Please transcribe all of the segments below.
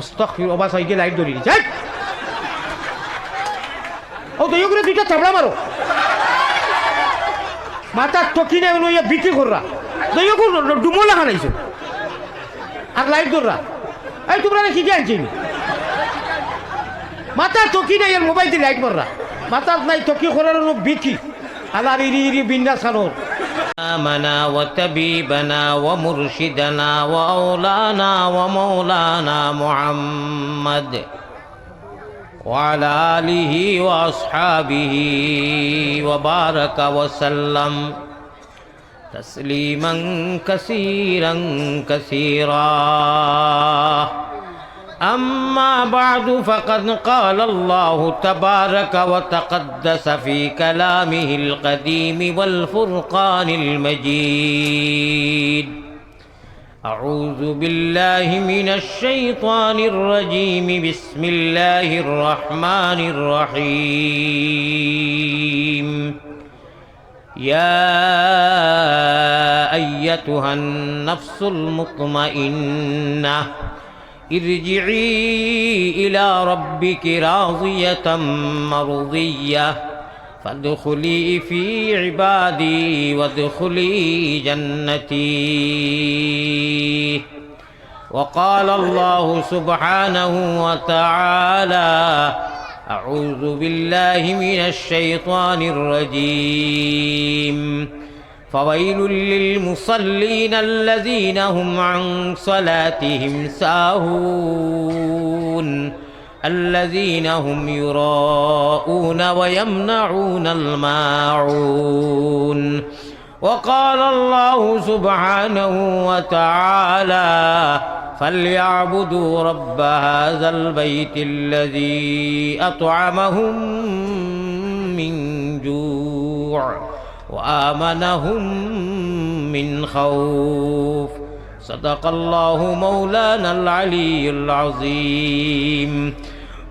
অস্তক অবা সাইকে light ধরি হেই! ও তো করে দুইটা চাবড়া মারো। মাথার টকি নেই লইয়া বিক্রি কররা। দইও ডুমো লাগা নাইছো আর লাইট ধররা। এই, তোমরা কি কি আনছি মাথার টকি নেই আর মোবাইল দিয়ে লাইট মাররা। মাথার নাই টকি করার বিক্রি। আলার ইরি ইরি বিন্দাস খানোর إمامنا وتبيبنا ومرشدنا وأولانا ومولانا محمد وعلى آله وأصحابه وبارك وسلم تسليما كثيرا كثيرا أما بعد فقد قال الله تبارك وتقدس في كلامه القديم والفرقان المجيد. أعوذ بالله من الشيطان الرجيم. بسم الله الرحمن الرحيم. يا أيتها النفس المطمئنة. ارجعي إلى ربك راضية مرضية. فادخلي في عبادي وادخلي جنتي. وقال الله سبحانه وتعالى أعوذ بالله من الشيطان الرجيم. فويل للمصلين الذين هم عن صلاتهم ساهون. الذين هم يراءون ويمنعون الماعون. وقال الله سبحانه وتعالى فليعبدوا رب هذا البيت الذي أطعمهم من جوع. وآمنهم من خوف. صدق الله مولانا العلي العظيم.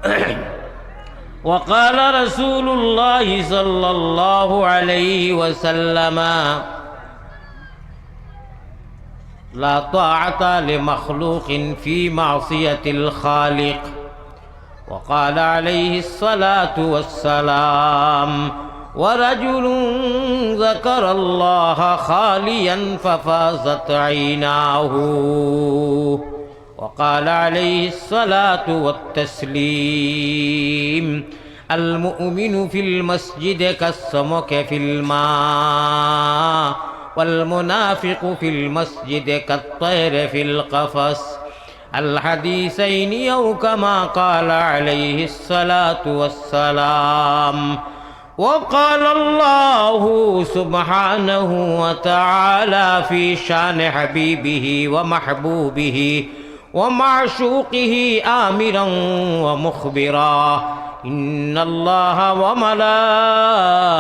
وقال رسول الله صلى الله عليه وسلم لا طاعة لمخلوق في معصية الخالق. وقال عليه الصلاة والسلام ورجل ذكر الله خاليا ففازت عيناه. وقال عليه الصلاة والتسليم المؤمن في المسجد كالسمك في الماء والمنافق في المسجد كالطير في القفص. الحديثين أو كما قال عليه الصلاة والسلام وقال الله سبحانه وتعالى في شان حبيبه ومحبوبه ومعشوقه آمرا ومخبرا. إن الله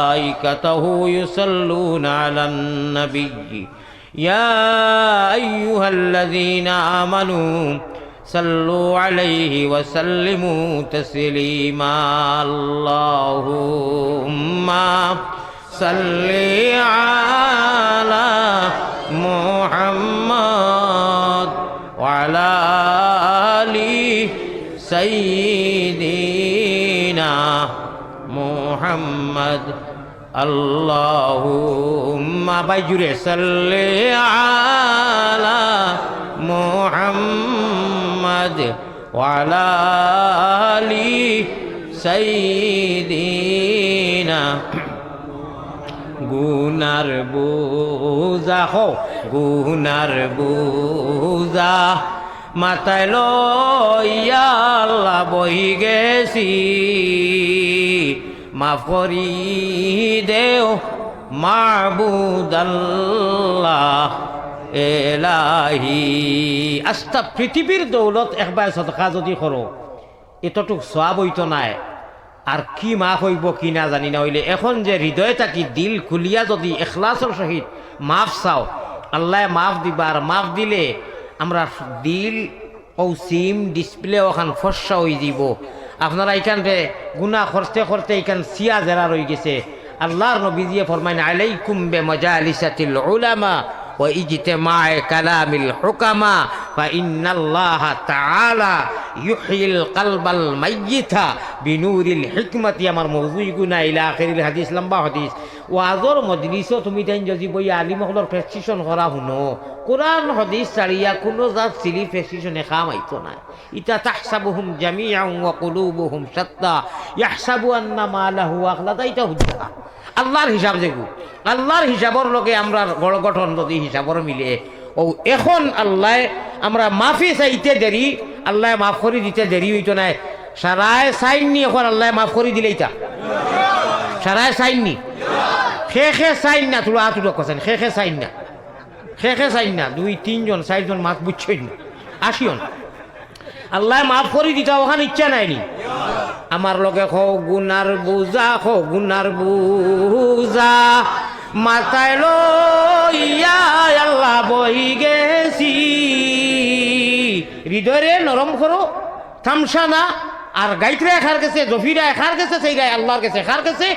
وملائكته يصلون على النبي. يا أيها الذين آمنوا صلوا عليه وسلموا تسليما. اللهم صل على محمد وعلى آل سيدنا محمد. اللهم بجر صل على محمد. وعلى آل سيدنا গুনার বোঝা হো গুনার বোঝা মাথায় লইয়া আল্লাহ বহি গেছি মাফ করি দেও মাহবুদাল্লাহ এলাহি। আস্তা পৃথিবীর দৌলত একবার সদকা যদি করো এতটুক সব হইতো নাই। আর কি মাফ হইব, কি না জানি না হইলে এখন যে হৃদয় থাকি দিল খুলিয়া যদি এখলাসর সহিত মাফ চাও, আল্লাহ মাফ দিবা আর মাফ দিলে আমরা দিল ও সিম ডিসপ্লে ওখান ফর্সা হয়ে যাব। আপনারা এখানতে গুণা করতে করতে এখান সিয়া জেরা রয়ে গেছে। আল্লাহর নবীজিয়ে ফরমাইন আলাইকুম বে মজা আলিসাতিল উলামা ওয়া ইজতেমায় কালামিল হুকামা বা ইন্নাল্লাহ তাআলা ইউহিল কালবাল মাইয়িতা বিনুরিল হিকমতি আমার মৌজুই গুনা ইলা আখিরিল হাদিস লম্বা হাদিস ওয়াজর মজলিসও তুমি তাই যদি বই আলিমহলর প্রেসক্রিপশন শুনো কোরআন হদিস ছাড়িয়া কোনো জাত সিলি প্রেসক্রিপশনে খাম আইতো না ইতা তাহসাবুহুম জামিয়া ওয়া কুলুবুহুম সাত্তা ইয়াহসাবু আন্না মালাহু ইতা আল্লাহর হিসাব যেগু আল্লাহর হিসাবর লগে আমরা গড় গঠন যদি হিসাবর মিলে। ও এখন আল্লাহ আমরা মাফি চাইতে দেরি, আল্লাহ মাফ করে দিতে দেরি হইতো নাই। সারায় চাইন নি এখন আল্লাহ মাফ করে দিলে তা সারায় চাইন নি খে খে চাইন না তোরা আতুরা খে খে চাইন না খে চাইন না দুই, তিনজন চারজন মাছ বুঝছই না। আসিও না আল্লাহ মাফ করে দিতে ওখানে ইচ্ছা নাইনি। আমার লগে খো গুনার বুজা খো গুনার বুজা। মাথায় লইয়া আল্লাহ বহি গেছি। হৃদয়ে নরম করো, থামসা না। আর গাইতরা এখার গেছে জফিরা এখার গেছে সেই গায়ে আল্লাহর গেছে এখার গেছে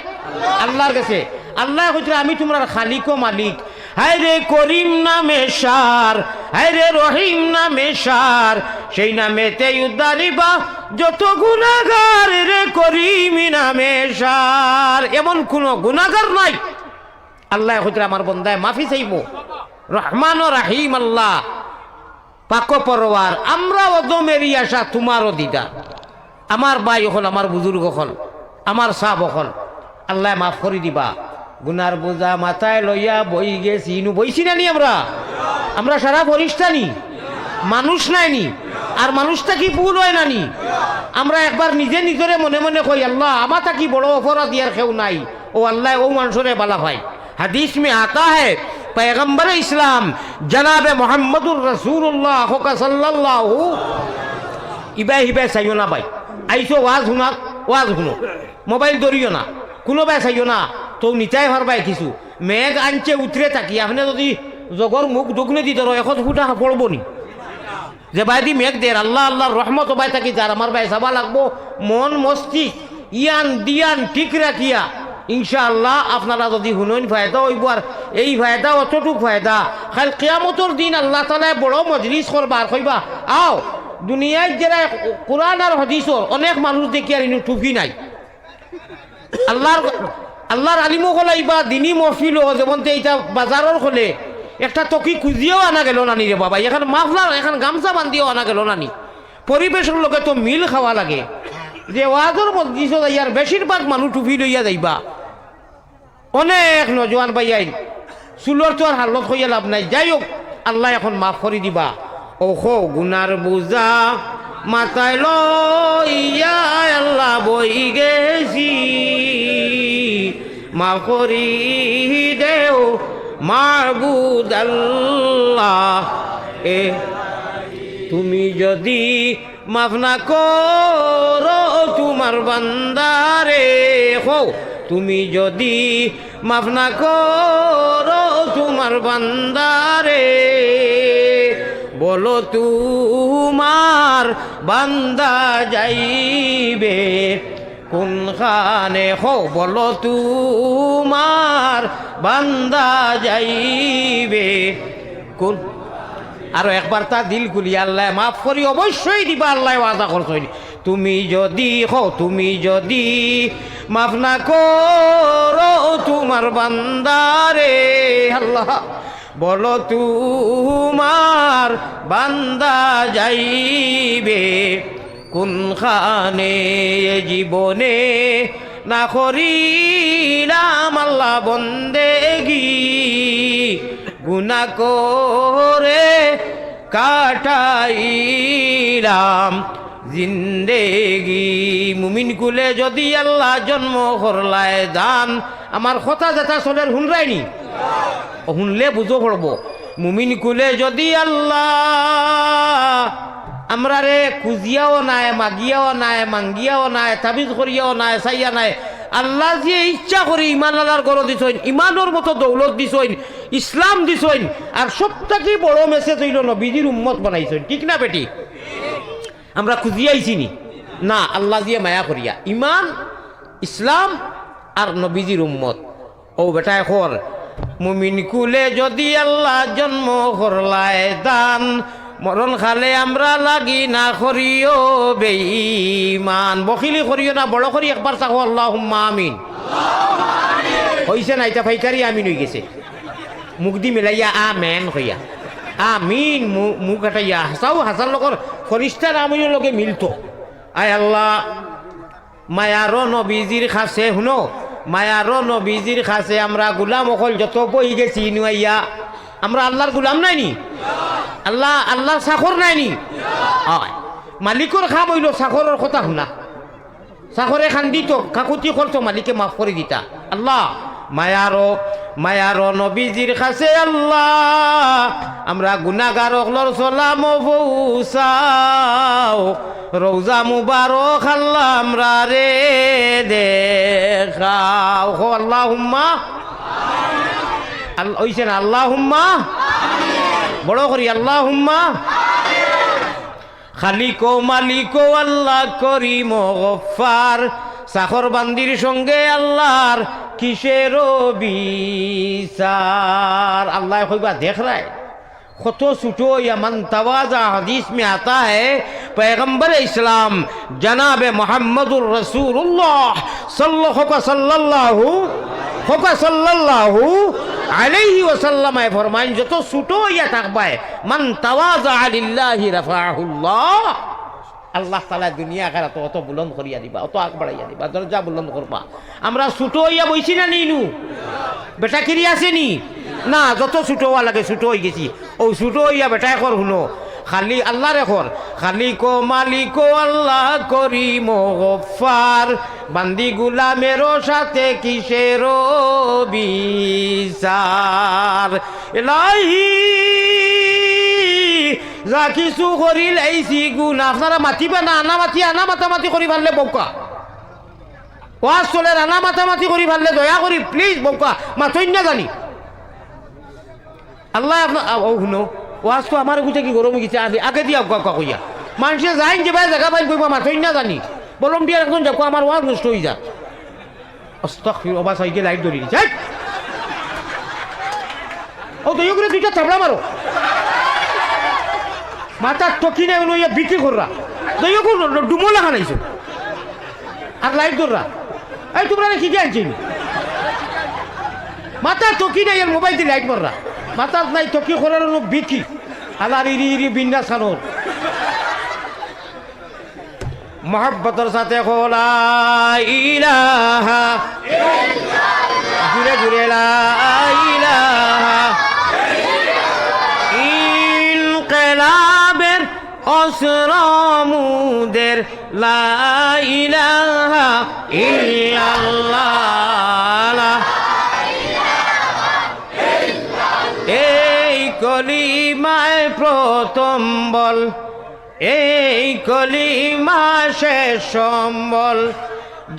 আল্লাহর গেছে আল্লাহ কইছে, আমি তোমার খালিক মালিক। হায় রে করিম নামে সার হায় রে রহিম নামে সার, সেই নামেতে উদ্ধারিবা যত গুণাগার রে করিম নামে সার। এমন কোনো গুণাগার নাই। আল্লাহ কইছে আমার বন্দায় মাফি চাইব। রহমান রাহিম আল্লাহ। পাক পরওয়ার আমরা অদমেরি আশা তোমারও দিদা আমার ভাই হল, আমার বুজুর্গ হল, আমার সাপ হল। আল্লাহ মাফ করে দিবা। গুনার বোঝা মাথায় লইয়া বই গেছি ইনু বইছি না নি আমরা আমরা সারা ফরিস্তানি মানুষ নাইনি আর মানুষটা কি ভুল হয় নানি আমরা একবার নিজে নিজরে মনে মনে কই আল্লাহ আমার কি বড় অপরাধ ইয়ার কেউ নাই ও আল্লাহ ও মানুষরে বালা ভাই হাদিস में आता है पैगंबर इस्लाम जनाब मोहम्मदुर रसूलुल्लाह का सल्लल्लाहु ইবাই হিবাই চাইও না ভাই আইসো ওয়াজ শুনা ওয়াজ শুনো মোবাইল ধরিও না কোনোবাই চাইও না তো নিতাই পারবাই কিছু মেঘ আনছে উতরে থাকি, আপনি যদি জগর মুখ দুগ্নে দি ধরো এখন ফুটা পড়ব নি। যে ভাই দি মেঘ দের আল্লাহ আল্লাহর রহমত ভাই থাকি যার আমার ভাই চাবা লাগবো। মন মস্তি, ইয়ান, দিয়ান, ঠিক রাখিয়া ইনশাআল্লাহ, আপনারা যদি শুনইন ফায়দা হইব আর এই ফায়দা অতটুক ফায়দা খাল কেয়ামতর দিন আল্লাহ তালায় বড় মজলিস করবা আর কইবা আও দুনিয়ায় যারা কোরআন আর হদিসর অনেক মানুষ দেখি আর ইনু টুপি নাই। আল্লাহর আল্লাহর আলিমও কলাইবা দিনী মহফিল যেমন এইটা বাজারের হলে একটা তকি খুঁজিয়েও আনা গেল নানি রে বাবা, এখন মাফলার এখন গামছা বান্ধিও আনা গেল নানি। পরিবেশের লগে তো মিল খাওয়া লাগে। যে ওয়াজর মসজিদ ইয়ার বেশিরভাগ মানুষ টুপি লইয়া যাইবা। অনেক নজওয়ান পাইয়াইন চুলোর তো আর হালত হইয়া লাভ নাই। যাই হোক, আল্লাহ এখন মাফ করে দিবা। ওহো গুনার বুজা মাথায় লইয়া আল্লাহ বই গেছি। মাফ করি দেও আল্লাহ এ, তুমি যদি মাফ না করো তোমার বান্দারে, হো, তুমি যদি মাফ না করো তোমার বান্দারে, বলো তোমার বান্দা যাইবে। কোনখানে হো বলো তোমার? বান্দা যাইবে কোন? আরও একবার তা দিল খুলি, আল্লাহ মাফ করি, অবশ্যই দিবা, আল্লাহ ওয়াদা করছই তুমি যদি হো তুমি যদি মাফ না করো তোমার বান্দারে, আল্লাহ বলো তোমার বান্দা যাইবে। কোনখানে জীবনে না করিলাম আল্লাহ বন্দেগি? গুনা করে কাটাইলাম জিন্দেগি। মুমিন কুলে যদি আল্লাহ জন্ম করলায় দান, আমার কথা যেটা চলের শুনরাইনি ও শুনলে বুঝো পড়ব। মুমিন কুলে যদি আল্লাহ আমরা রে খুঁজিয়াও নাই, মাগিয়াও নাই, মাঙ্গিয়াও নাই, তাবিজ করিয়াও নাই চাইয়া নাই। আল্লাহ যে ইচ্ছা করে ইমান আল্লাহর গড় দিছইন ইমানোর মতো দৌলত দিছইন ইসলাম দিছইন আর সবথেকে বড় মেসেজ হইল নবীজির উম্মত বানাইছইন ঠিক না বেটি? আমরা খুঁজিয়াইছি নি। না, আল্লাহ দিয়ে মায়া করিয়া। ইমান, ইসলাম আর নবীজির উম্মত। ও বেটায় খর মুমিন কুলে যদি আল্লাহ জন্ম করলায় দান মরণ খালে আমরা লাগি না করিও বেঈমান। বখিলি করিও না, বড় করি একবার চাকো আল্লাহ আমিন। হইছে না, এটা ফাইকারি আমিন হয়ে গেছে। মুখ দি মিলাইয়া আ মেন হইয়া আমিন মুখ হাঁটাইয়া। হাসাও হাসার লগর ফরিস্তার আমিনের লগে মিলতো। আয় আল্লাহ মায়ারো নবীজির খাসে শুনো। মায়ারো নবীজির খাসে আমরা গুলাম অকল যত বই গেছি নুয়াইয়া আমরা আল্লাহর গুলাম নাইনি? আল্লাহ, আল্লাহর চাকর নাই নি হয়। মালিকর খাম হইল চাকরের কথা শুনা। চাকরে খান্দি তো কাকুতি করতো, মালিকে মাফ করে দিতা। আল্লাহ, মায়ারো মায়ারো নবীজির কাছে আল্লাহ, আমরা গুনাগার অকলর সলাম বৌসাও রৌজা মুবারক আল্লাহ আমরা রে দেখাও। আল্লাহ হুম্মা ওইছেন আল্লাহ হুম্মা বড় করি আল্লাহ হুম্মা খালিক, মালিকো, আল্লাহ করি মগফার সাখর বান্দির সঙ্গে আল্লাহর কিসের বিচার আল্লাহ কইবা, দেখ রায়, কত ছুটো ইয়া তাওয়াজা হাদিস মে আতা হ্যায় पैगम्बर রসুল্লাহ जनाब मोहम्मद रसूल सल्लल्लाहु सल्लल्लाहु আলাইহি ওয়াসাল্লামায় ফরমাইন, যত ছুটো ইয়া থাকবায়, মান তাওয়াজা আলিল্লাহি রাফাহুল্লাহ, আল্লাহ তালা দুনিয়া খারাপ অত বুলন্দ করিয়া দিবা, অত আগ বাড়াইয়া দিবা, দরজা বুলন্দ করবা। আমরা ছুটো ইয়া বইছি না নিনু? বেটা কিরি আসেনি না? যত ছুটো হওয়া লাগে ছুটো হয়ে গেছি। ও ছুটো ইয়া বেটাই কর শুনো। খালি আল্লাহ রেখর খালিকো মালিকো আল্লাহ করি গফার বান্দি গুলামেরও সাথে কিসের বিচার? এলাহি, যা কিছু করিল এইছি গুণ আপনারা মাতিবা না আনা মাতি আনা মাতামাতি কৰি ভাললে বৌকা ওয়াজ চলে আনা মাতামাতি কৰি ভাললে দয়া কৰি প্লিজ বৌকা মাথইন না জানি। আল্লাহ আপনার শুনো। ওয়াজ তো আমার গুছে কি গরম গেছে আগে আগে দিয়া কা কইয়া। মানুষে যাইন যে ভাই জায়গা পাইন কইবা মাথইন না জানি বলম দিয়া একজন যাকো আমার ওয়াজ নষ্ট হয়ে যা অস্তফির অবা সাইকে লাইট ধরি হেৎ! ও দই করে দুইটা চাপড়া মারো মাথার টকি নেই লইয়া বিক্রি কররা দই ডুমো লাগা নাইছো আর লাইট ধররা এই, তোমরা কি জানছি মাথা টকি নাই মোবাইল দিয়ে লাইট মাররা মাতাল নাই, তো কি করার বিকি? আলার ইরি ইরি বিন্ডা সানোর মহাব্বতর সাথে ঘুরে ঘুরে ইনকেলাবের অসরমুদের লাইলাহা ইল প্রথম এই কলিমা শেষ সম্বল।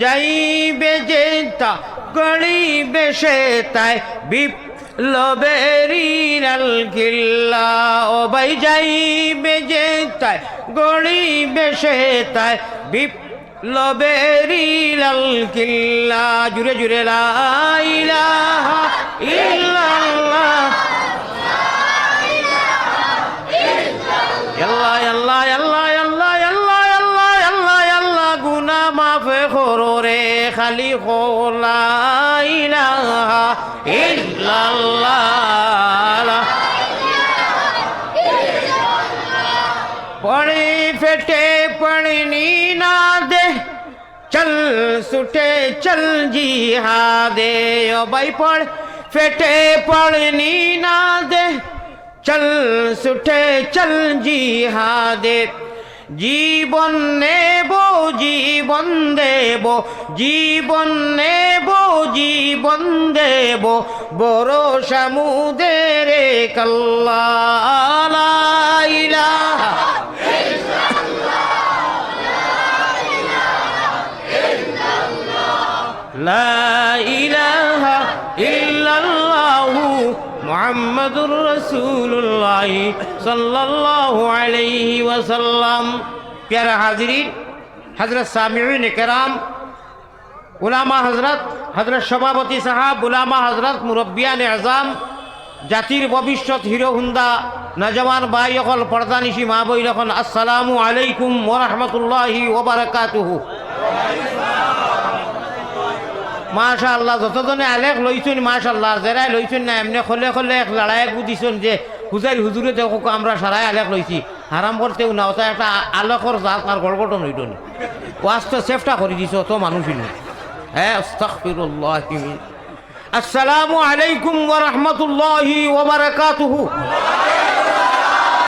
যাইবে যে তা, গড়িবে সে তাই। বিপ্লবেরি লাল কিল্লা ও ভাই, যাইবে যে তাই, গড়িবে সে তাই। বিপ্লবেরি লাল কিল্লা জুড়ে জুড়ে লাইলা ইল্লাল্লাহ। আল্লাহ আল্লাহ আল্লাহ আল্লাহ আল্লাহ আল্লাহ আল্লাহ আল্লাহ, গুনা মাফে করো রে খালি খোলা, ইলাহা ইল্লাল্লাহ। পড়ি ফেটে পড়নি না দে চল সুটে চল জি হা দে ও ভাই পড় ফেটে পড়নি না দে চল সুটে চল জি হা দে জীবন নেব, জীবন দেব, জীবন নেব, জীবন দেব। বড় সমুদের কল্লা لا মোহাম্মদুর রসুল্লাহ সাল্লাহ আলহি ওয়াসাল্লাম। প্যারা হাজরিন হজরত সামিউন কেরাম, উলামা হজরত হজরত সভাপতি সাহাব, উলামা হজরত মুরব্বিয়ান আজাম, জাতির ভবিষ্যৎ হিরো হুন্দা, নজওয়ান বাই অকল পর্দানিশি মা বই আসসালামু আলাইকুম ওরহমতুল্লাহি ওবরাকাতুহু মাশা আল্লাহ যতজনে আলেখ লইছুন মাশা আল্লাহ জেরাই লইছুন না, এমনি খলে খলে এক লড়াই বুঝিছুন যে হুজারি হুজুরে দেখো আমরা সারাই আলেখ লইছি। হারাম করতেও না ওটা একটা আলেখর জাত আর গড়গটন হইত নি ওয়াজটা চেষ্টা করে দিছ তো মানুষ হ্যাঁ আসসালামু আলাইকুম ওয়া রাহমাতুল্লাহি ওয়া বারাকাতুহু